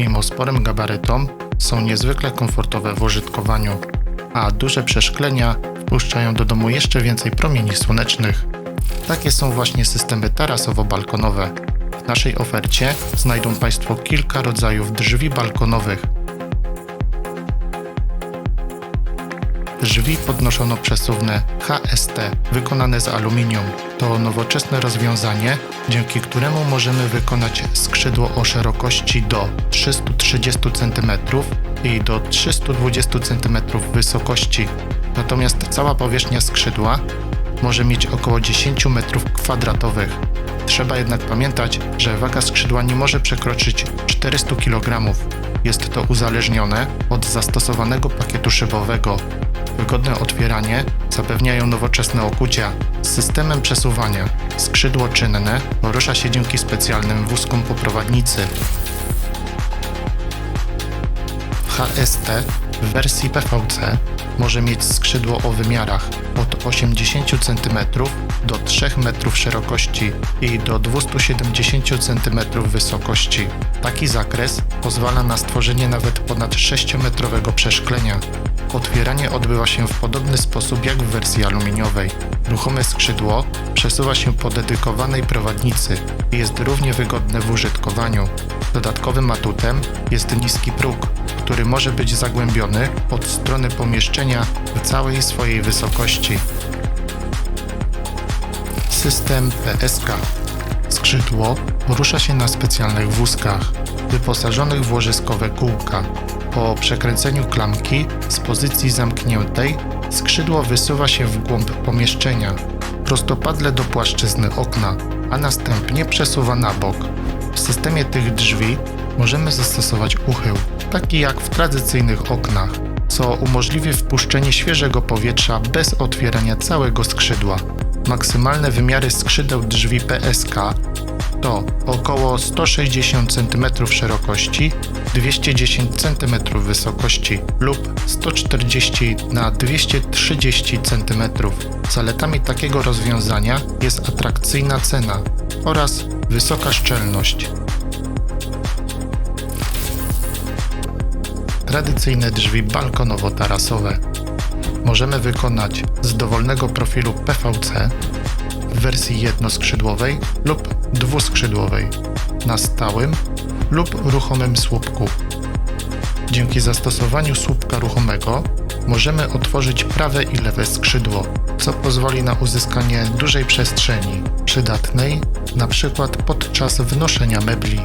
mimo sporym gabarytom, są niezwykle komfortowe w użytkowaniu, a duże przeszklenia wpuszczają do domu jeszcze więcej promieni słonecznych. Takie są właśnie systemy tarasowo-balkonowe. W naszej ofercie znajdą Państwo kilka rodzajów drzwi balkonowych. Drzwi podnoszono-przesuwne HST wykonane z aluminium to nowoczesne rozwiązanie, dzięki któremu możemy wykonać skrzydło o szerokości do 330 cm i do 320 cm wysokości. Natomiast cała powierzchnia skrzydła może mieć około 10 m2. Trzeba jednak pamiętać, że waga skrzydła nie może przekroczyć 400 kg. Jest to uzależnione od zastosowanego pakietu szybowego. Wygodne otwieranie zapewniają nowoczesne okucia. Z systemem przesuwania skrzydło czynne porusza się dzięki specjalnym wózkom po prowadnicy. HST w wersji PVC może mieć skrzydło o wymiarach od 80 cm do 3 m szerokości i do 270 cm wysokości. Taki zakres pozwala na stworzenie nawet ponad 6-metrowego przeszklenia. Otwieranie odbywa się w podobny sposób jak w wersji aluminiowej. Ruchome skrzydło przesuwa się po dedykowanej prowadnicy i jest równie wygodne w użytkowaniu. Dodatkowym atutem jest niski próg, który może być zagłębiony od strony pomieszczenia w całej swojej wysokości. System PSK Skrzydło porusza się na specjalnych wózkach, wyposażonych w łożyskowe kółka. Po przekręceniu klamki z pozycji zamkniętej skrzydło wysuwa się w głąb pomieszczenia, prostopadle do płaszczyzny okna, a następnie przesuwa na bok. W systemie tych drzwi możemy zastosować uchył, taki jak w tradycyjnych oknach, co umożliwi wpuszczenie świeżego powietrza bez otwierania całego skrzydła. Maksymalne wymiary skrzydeł drzwi PSK to około 160 cm szerokości, 210 cm wysokości lub 140 na 230 cm. Zaletami takiego rozwiązania jest atrakcyjna cena oraz wysoka szczelność. Tradycyjne drzwi balkonowo-tarasowe możemy wykonać z dowolnego profilu PVC w wersji jednoskrzydłowej lub dwuskrzydłowej, na stałym lub ruchomym słupku. Dzięki zastosowaniu słupka ruchomego możemy otworzyć prawe i lewe skrzydło, co pozwoli na uzyskanie dużej przestrzeni, przydatnej przykład podczas wnoszenia mebli.